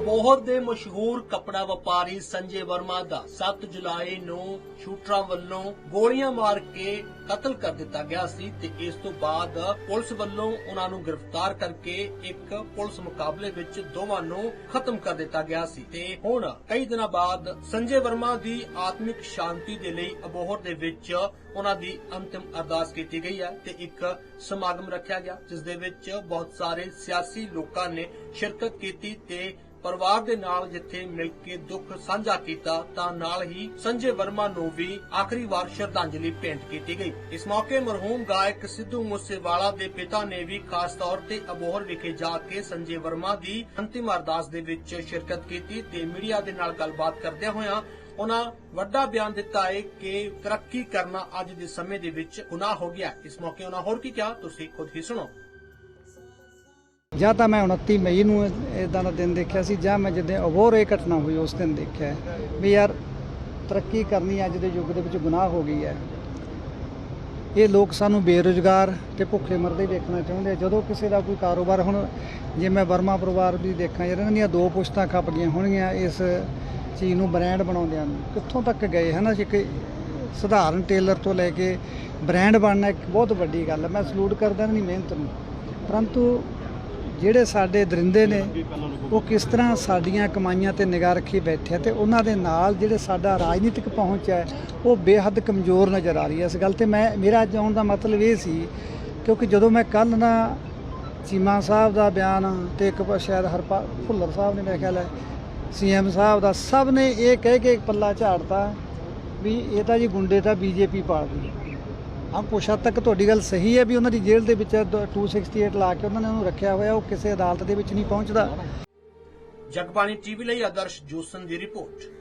ਅਬੋਹਰ ਦੇ ਮਸ਼ਹੂਰ ਕੱਪੜਾ ਵਪਾਰੀ ਸੰਜੇ ਵਰਮਾ ਦਾ 7 ਜੁਲਾਈ ਨੂੰ ਸ਼ੂਟਰਾਂ ਵੱਲੋਂ ਗੋਲੀਆਂ ਮਾਰ ਕੇ ਕਤਲ ਕਰ ਦਿੱਤਾ ਗਿਆ ਸੀ ਤੇ ਇਸ ਤੋਂ ਬਾਅਦ ਪੁਲਿਸ ਵੱਲੋਂ ਉਹਨਾਂ ਨੂੰ ਗ੍ਰਿਫਤਾਰ ਕਰਕੇ ਇੱਕ ਪੁਲਿਸ ਮੁਕਾਬਲੇ ਵਿੱਚ ਦੋਵਾਂ ਨੂੰ ਖਤਮ ਕਰ ਦਿੱਤਾ ਗਿਆ ਸੀ ਤੇ ਹੁਣ ਕਈ ਦਿਨਾਂ ਬਾਅਦ ਸੰਜੇ ਵਰਮਾ ਦੀ ਆਤਮਿਕ ਸ਼ਾਂਤੀ ਦੇ ਲਈ ਅਬੋਹਰ ਦੇ ਵਿੱਚ ਉਹਨਾਂ ਦੀ ਅੰਤਿਮ ਅਰਦਾਸ ਕੀਤੀ ਗਈ ਹੈ ਤੇ ਇੱਕ ਸਮਾਗਮ ਰੱਖਿਆ ਗਿਆ, ਜਿਸ ਦੇ ਵਿੱਚ ਬਹੁਤ ਸਾਰੇ ਸਿਆਸੀ ਲੋਕਾਂ ਨੇ ਸ਼ਿਰਕਤ ਕੀਤੀ ਤੇ ਪਰਿਵਾਰ ਦੇ ਨਾਲ ਜਿੱਥੇ ਮਿਲ ਕੇ ਦੁੱਖ ਸਾਂਝਾ ਕੀਤਾ, ਤਾਂ ਨਾਲ ਹੀ ਸੰਜੇ ਵਰਮਾ ਨੂੰ ਵੀ ਆਖਰੀ ਵਾਰ ਸ਼ਰਧਾਂਜਲੀ ਭੇਂਟ ਕੀਤੀ ਗਈ। ਇਸ ਮੌਕੇ ਮਰਹੂਮ ਗਾਇਕ ਸਿੱਧੂ ਮੂਸੇਵਾਲਾ ਦੇ ਪਿਤਾ ਨੇ ਵੀ ਖਾਸ ਤੌਰ ਤੇ ਅਬੋਹਰ ਵਿਖੇ ਜਾ ਕੇ ਸੰਜੇ ਵਰਮਾ ਦੀ ਅੰਤਿਮ ਅਰਦਾਸ ਦੇ ਵਿੱਚ ਸ਼ਿਰਕਤ ਕੀਤੀ ਤੇ ਮੀਡੀਆ ਦੇ ਨਾਲ ਗੱਲਬਾਤ ਕਰਦਿਆਂ ਹੋਇਆਂ ਉਹਨਾਂ ਵੱਡਾ ਬਿਆਨ ਦਿੱਤਾ ਹੈ ਕਿ ਤਰੱਕੀ ਕਰਨਾ ਅੱਜ ਦੇ ਸਮੇਂ ਦੇ ਵਿੱਚ ਗੁਨਾਹ ਹੋ ਗਿਆ। ਇਸ ਮੌਕੇ ਉਹਨਾਂ ਹੋਰ ਕੀ ਕਿਹਾ, ਤੁਸੀਂ ਖੁਦ ਹੀ ਸੁਣੋ। ਜਾਂ ਤਾਂ ਮੈਂ 29 ਮਈ ਨੂੰ ਇਦਾਂ ਦਾ ਦਿਨ ਦੇਖਿਆ ਸੀ, ਜਾਂ ਮੈਂ ਜਦੋਂ ਅਬੋਰ ਇਹ ਘਟਨਾ ਹੋਈ ਉਸ ਦਿਨ ਦੇਖਿਆ ਵੀ ਯਾਰ ਤਰੱਕੀ ਕਰਨੀ ਅੱਜ ਦੇ ਯੁੱਗ ਦੇ ਵਿੱਚ ਗੁਨਾਹ ਹੋ ਗਈ ਹੈ। ਇਹ ਲੋਕ ਸਾਨੂੰ ਬੇਰੁਜ਼ਗਾਰ ਤੇ ਭੁੱਖੇ ਮਰਦੇ ਦੇਖਣਾ ਚਾਹੁੰਦੇ ਆ। ਜਦੋਂ ਕਿਸੇ ਦਾ ਕੋਈ ਕਾਰੋਬਾਰ, ਹੁਣ ਜੇ ਮੈਂ ਵਰਮਾ ਪਰਿਵਾਰ ਦੀ ਦੇਖਾਂ, ਯਾਰ ਇਹਨਾਂ ਦੀਆਂ ਦੋ ਪੁਸ਼ਤਾਂ ਖੱਪ ਗਈਆਂ ਹੋਣਗੀਆਂ ਇਸ ਚੀਜ਼ ਨੂੰ ਬ੍ਰਾਂਡ ਬਣਾਉਂਦਿਆਂ ਨੂੰ। ਕਿੱਥੋਂ ਤੱਕ ਗਏ? ਹਨਾ ਜੀ ਕਿ ਸਧਾਰਨ ਟੇਲਰ ਤੋਂ ਲੈ ਕੇ ਬ੍ਰਾਂਡ ਬਣਨਾ ਇੱਕ ਬਹੁਤ ਵੱਡੀ ਗੱਲ ਹੈ। ਮੈਂ ਸਲੂਟ ਕਰਦਾ ਨਹੀਂ ਮਿਹਨਤ ਨੂੰ। ਪਰੰਤੂ ਜਿਹੜੇ ਸਾਡੇ ਦਰਿੰਦੇ ਨੇ, ਉਹ ਕਿਸ ਤਰ੍ਹਾਂ ਸਾਡੀਆਂ ਕਮਾਈਆਂ ਤੇ ਨਿਗਾਹ ਰੱਖੀ ਬੈਠੇ ਆ ਤੇ ਉਹਨਾਂ ਦੇ ਨਾਲ ਜਿਹੜੇ ਸਾਡਾ ਰਾਜਨੀਤਿਕ ਪਹੁੰਚ ਹੈ, ਉਹ ਬੇਹੱਦ ਕਮਜ਼ੋਰ ਨਜ਼ਰ ਆ ਰਹੀ ਹੈ ਇਸ ਗੱਲ ਤੇ ਮੈਂ, ਮੇਰਾ ਅੱਜ ਆਉਣ ਦਾ ਮਤਲਬ ਇਹ ਸੀ ਕਿਉਂਕਿ ਜਦੋਂ ਮੈਂ ਕੱਲ ਨਾ ਚੀਮਾ ਸਾਹਿਬ ਦਾ ਬਿਆਨ ਤੇ ਇੱਕ ਸ਼ਾਇਦ ਹਰਪਾ, ਭੁੱਲਰ ਸਾਹਿਬ ਨੇ ਮੇਰੇ ਖਿਆਲ ਹੈ ਸੀਐਮ ਸਾਹਿਬ ਦਾ, ਸਭ ਨੇ ਇਹ ਕਹਿ ਕੇ ਪੱਲਾ ਝਾੜਤਾ ਵੀ ਇਹ ਤਾਂ ਜੀ ਗੁੰਡੇ ਤਾਂ ਬੀਜੇਪੀ ਪਾਲਦੀ ਹਾਂ, ਕੁਛ ਹੱਦ ਤੱਕ ਤੁਹਾਡੀ ਗੱਲ ਸਹੀ ਹੈ ਵੀ ਉਹਨਾਂ ਦੀ ਜੇਲ੍ਹ ਦੇ ਵਿੱਚ ਦ- 268 ਲਾ ਕੇ ਉਹਨਾਂ ਨੇ ਉਹਨੂੰ ਰੱਖਿਆ ਹੋਇਆ, ਉਹ ਕਿਸੇ ਅਦਾਲਤ ਦੇ ਵਿੱਚ ਨਹੀਂ ਪਹੁੰਚਦਾ। ਜਗਬਾਣੀ ਟੀਵੀ ਲਈ ਆਦਰਸ਼ ਜੋਸਨ ਦੀ ਰਿਪੋਰਟ।